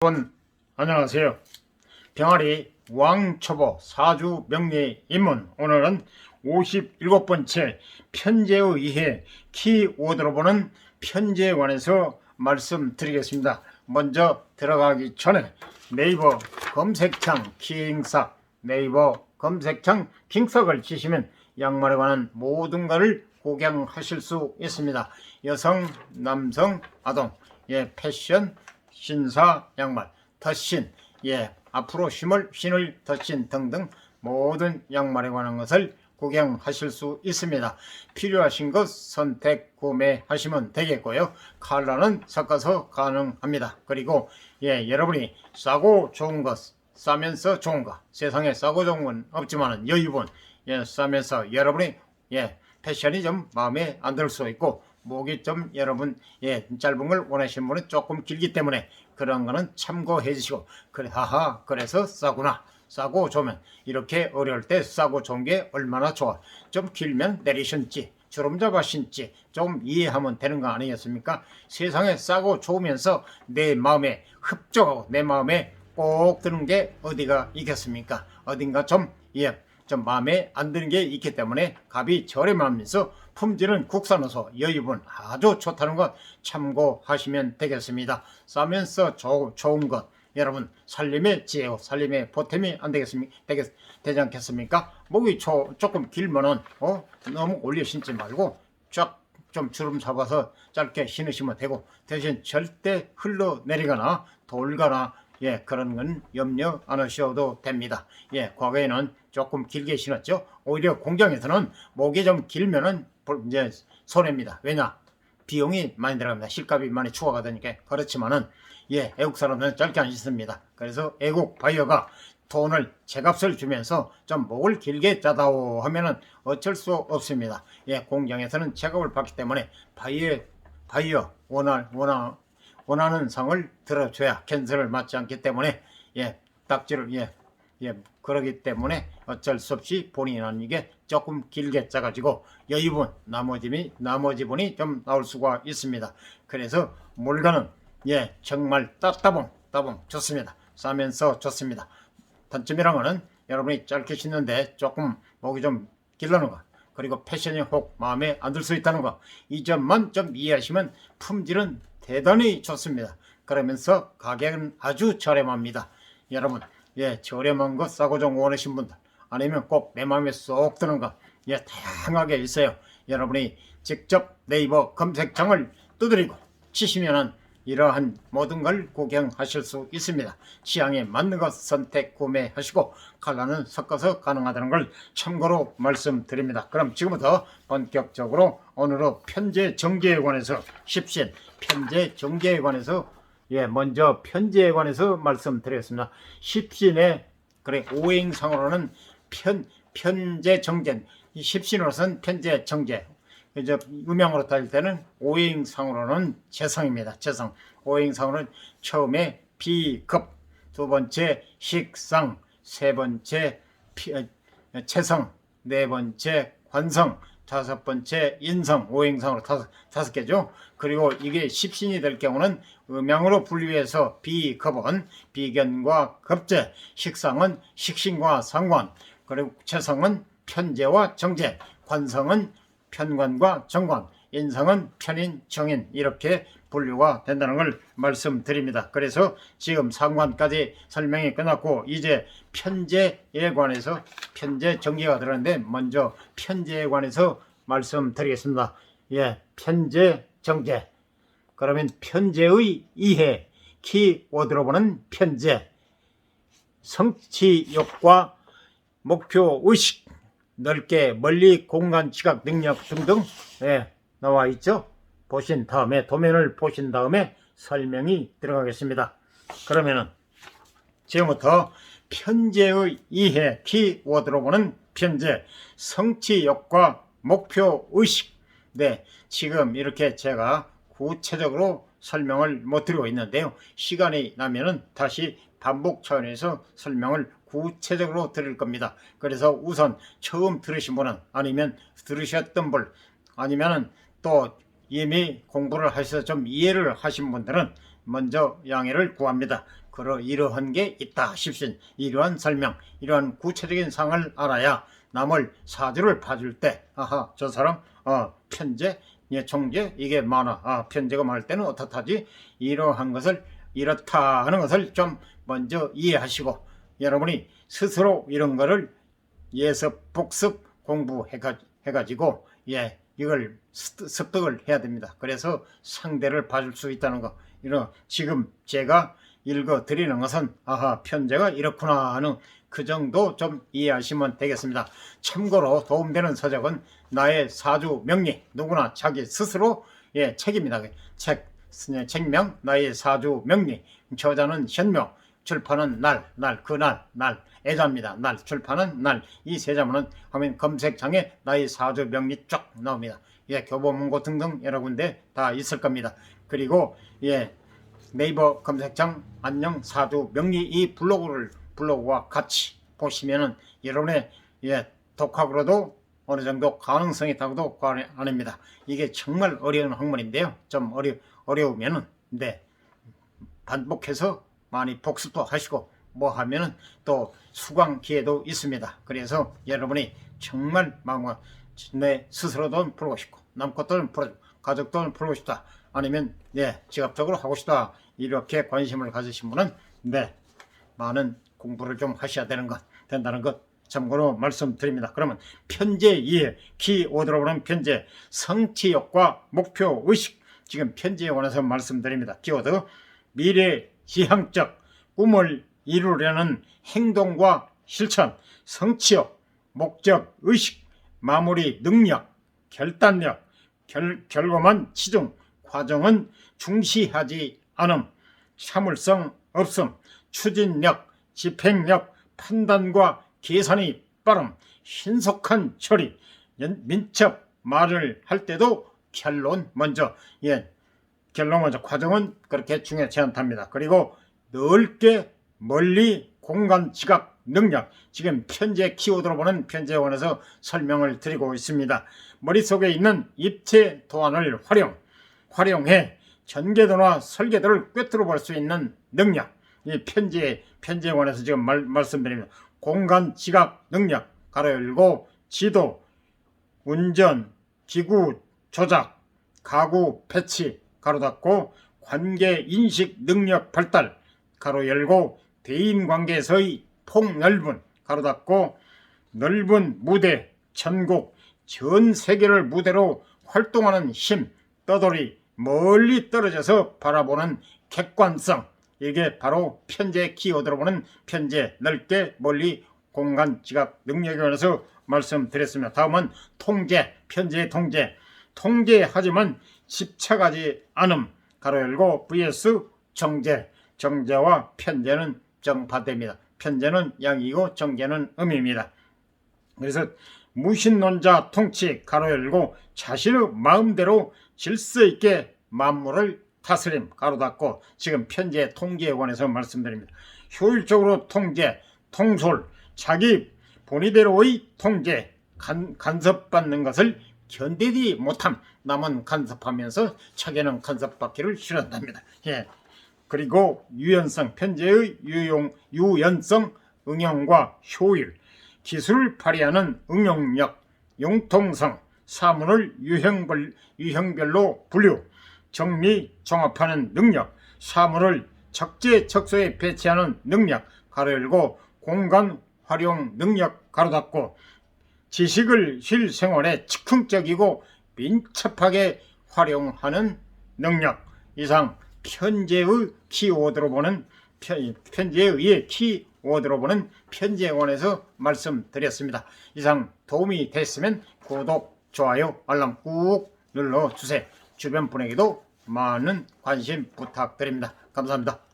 여러분 안녕하세요. 병아리 왕초보 사주 명리 입문 오늘은 57번째 편제에 의해 키워드로 보는 편제에 관해서 말씀드리겠습니다. 먼저 들어가기 전에 네이버 검색창 킹삭 네이버 검색창 킹삭을 치시면 양말에 관한 모든 것을 구경하실 수 있습니다. 여성, 남성, 아동, 예, 패션, 신사 양말, 덧신, 예, 앞으로 신을 신을 덧신 등등 모든 양말에 관한 것을 구경하실 수 있습니다. 필요하신 것 선택 구매하시면 되겠고요. 컬러는 섞어서 가능합니다. 그리고 예, 여러분이 싸고 좋은 것, 싸면서 좋은 것, 세상에 싸고 좋은 건 없지만은 여유분, 예, 싸면서 여러분이 예, 패션이 좀 마음에 안 들 수 있고 목이 좀 여러분 예 짧은 걸 원하시는 분은 조금 길기 때문에 그런 거는 참고해 주시고 그래 하하 그래서 싸구나. 싸고 좋으면 이렇게 어려울 때 싸고 좋은 게 얼마나 좋아. 좀 길면 내리신지 주름 잡아 신지 좀 이해하면 되는 거 아니겠습니까? 세상에 싸고 좋으면서 내 마음에 흡족하고 내 마음에 꼭 드는 게 어디가 있겠습니까? 어딘가 좀 예, 좀 마음에 안 드는 게 있기 때문에 값이 저렴하면서 품질은 국산어서 여유분 아주 좋다는 것 참고하시면 되겠습니다. 싸면서 조, 좋은 것 여러분 살림의 지혜요 살림의 보탬이 안 되겠습니까? 되겠, 되지 않겠습니까? 목이 조, 조금 길면은 어 너무 올려 신지 말고 쫙 좀 주름 잡아서 짧게 신으시면 되고 대신 절대 흘러내리거나 돌거나 예, 그런 건 염려 안 하셔도 됩니다. 예, 과거에는 조금 길게 신었죠. 오히려 공장에서는 목이 좀 길면은 볼- 이제 손해입니다. 왜냐? 비용이 많이 들어갑니다. 실값이 많이 추가가 되니까. 그렇지만은, 예, 애국 사람들은 짧게 안 신습니다. 그래서 애국 바이어가 돈을 제값을 주면서 좀 목을 길게 짜다오 하면은 어쩔 수 없습니다. 예, 공장에서는 제값을 받기 때문에 바이어, 바이어, 원할, 원하, 원하는 상을 들어줘야 캔슬을 맞지 않기 때문에 예 딱지를 예, 예 그러기 때문에 어쩔 수 없이 하는 이게 조금 길게 짜가지고 여유분 나머지 나머지 분이 좀 나올 수가 있습니다. 그래서 물건은 예 정말 따따봉 따봉 좋습니다. 싸면서 좋습니다. 단점이란 거는 여러분이 짧게 신는데 조금 목이 좀 길러는 거 그리고 패션이 혹 마음에 안 들 수 있다는 거 이 점만 좀 이해하시면 품질은 대단히 좋습니다. 그러면서 가격은 아주 저렴합니다. 여러분 예 저렴한 거 싸고 좀 원하신 분들 아니면 꼭 내 마음에 쏙 드는 거 예 다양하게 있어요. 여러분이 직접 네이버 검색창을 두드리고 치시면은 이러한 모든 걸 구경하실 수 있습니다. 취향에 맞는 것 선택 구매하시고 컬러는 섞어서 가능하다는 걸 참고로 말씀드립니다. 그럼 지금부터 본격적으로 오늘은 편제 정제에 관해서 십신 편제 정제에 관해서 예 먼저 편제에 관해서 말씀드리겠습니다. 십신의 그래 오행상으로는 편 편제 정제 이 십신으로서는 편제 정제 이제 음양으로 따질 때는 오행상으로는 재성입니다. 재성. 오행상으로는 처음에 비급, 두 번째 식상, 세 번째 피, 어, 채성, 네 번째 관성, 다섯 번째 인성, 오행상으로 다섯, 다섯 개죠. 그리고 이게 십신이 될 경우는 음양으로 분류해서 비급은 비견과 급제, 식상은 식신과 상관, 그리고 채성은 편제와 정제, 관성은 편관과 정관, 인성은 편인, 정인 이렇게 분류가 된다는 걸 말씀드립니다. 그래서 지금 상관까지 설명이 끝났고 이제 편제에 관해서 편제 정리가 들었는데 먼저 편제에 관해서 말씀드리겠습니다. 예, 편제 정제. 그러면 편제의 이해 키워드로 보는 편제 성취욕과 목표 의식 넓게 멀리 공간 지각 능력 등등 예, 나와 있죠. 보신 다음에 도면을 보신 다음에 설명이 들어가겠습니다. 그러면은 지금부터 편제의 이해 키워드로 보는 편제 성취욕과 목표 의식 네 지금 이렇게 제가 구체적으로 설명을 못 드리고 있는데요. 시간이 나면은 다시 반복 차원에서 설명을 구체적으로 드릴 겁니다. 그래서 우선 처음 들으신 분은 아니면 들으셨던 분 아니면은 또 이미 공부를 하셔서 좀 이해를 하신 분들은 먼저 양해를 구합니다. 그러 이러한 게 있다 싶신 이러한 설명 이러한 구체적인 상을 알아야 남을 사주를 봐줄 때 아하 저 사람 어 편제 예 총재 이게 많아 아 편제가 많을 때는 어떻다지 이러한 것을 이렇다 하는 것을 좀 먼저 이해하시고 여러분이 스스로 이런 거를 예습 복습 공부해가지고 예 이걸 습- 습득을 해야 됩니다. 그래서 상대를 봐줄 수 있다는 거 이런 지금 제가 읽어 드리는 것은 아하 편제가 이렇구나 하는 그 정도 좀 이해하시면 되겠습니다. 참고로 도움되는 서적은 나의 사주 명리 누구나 자기 스스로 예 책입니다. 책 예, 책명 나의 사주 명리 저자는 현묘 출판은 날, 날, 그날, 날, 애자입니다. 날, 출판은 날. 이 세 자문은 화면 검색창에 나의 사주 명리 쫙 나옵니다. 예, 교보문고 등등 여러 군데 다 있을 겁니다. 그리고 예, 네이버 검색창 안녕 사주 명리 이 블로그를 블로그와 같이 보시면은 여러분의 예, 독학으로도 어느 정도 가능성이 있다고도 과언이 아닙니다. 이게 정말 어려운 학문인데요. 좀 어려 어려우면은 네 반복해서 많이 복습도 하시고 뭐 하면은 또 수강 기회도 있습니다. 그래서 여러분이 정말 마음과 내 스스로도 풀고 싶고 남 것도 풀어 가족도 풀고 싶다. 아니면 네 직업적으로 하고 싶다. 이렇게 관심을 가지신 분은 네 많은 공부를 좀 하셔야 되는 것 된다는 것 참고로 말씀드립니다. 그러면 편제 이해 키워드로 보는 편제 성취욕과 목표 의식 지금 편제에 관해서 말씀드립니다. 키워드 미래 지향적 꿈을 이루려는 행동과 실천 성취욕 목적 의식 마무리 능력 결단력 결, 결과만 치중 과정은 중시하지 않음. 참을성 없음. 추진력 집행력 판단과 계산이 빠름. 신속한 처리. 연- 민첩 말을 할 때도 결론 먼저. 예 결론 먼저 과정은 그렇게 중요하지 않답니다. 그리고 넓게 멀리 공간 지각 능력 지금 편제 키워드로 보는 관해서 설명을 드리고 있습니다. 머릿속에 있는 입체 도안을 활용 활용해 전개도나 설계도를 꿰뚫어 볼 수 있는 능력 이 편제에 관해서 지금 말, 말씀드립니다. 공간 지각 능력 가로 열고 지도 운전 기구 조작 가구 배치 가로 닫고 관계 인식 능력 발달 가로 열고 대인 관계에서의 폭넓은 가로 닫고 넓은 무대 전국 전 세계를 무대로 활동하는 힘 떠돌이 멀리 떨어져서 바라보는 객관성 이게 바로 편제 키워드로 보는 편제 넓게 멀리 공간 지각 능력에 관해서 말씀드렸습니다. 다음은 통제 편제 통제 통제하지만 집착하지 않음 가로 열고 vs 정제 정제와 편제는 정반대입니다. 편제는 양이고 정제는 음입니다. 그래서 무신론자 통치 가로 열고 자신의 마음대로 질서 있게 만물을 다스림 가로 닫고 지금 편제 통제에 관해서 말씀드립니다. 효율적으로 통제, 통솔, 자기 본의대로의 통제, 간, 간섭받는 것을 견디지 못함, 남은 간섭하면서 자기는 간섭받기를 싫어한답니다. 예. 그리고 유연성, 편제의 유용, 유연성, 응용과 효율, 기술을 발휘하는 응용력, 융통성, 사문을 유형별, 유형별로 분류, 정리, 종합하는 능력, 사물을 적재적소에 배치하는 능력, 가로 열고 공간 활용 능력, 가로 닫고 지식을 실생활에 즉흥적이고 민첩하게 활용하는 능력 이상 편제의 키워드로 보는 편- 편제에 의해 키워드로 보는 관해서 말씀드렸습니다. 이상 도움이 됐으면 구독, 좋아요, 알람 꾹 눌러주세요. 주변 분에게도 많은 관심 부탁드립니다. 감사합니다.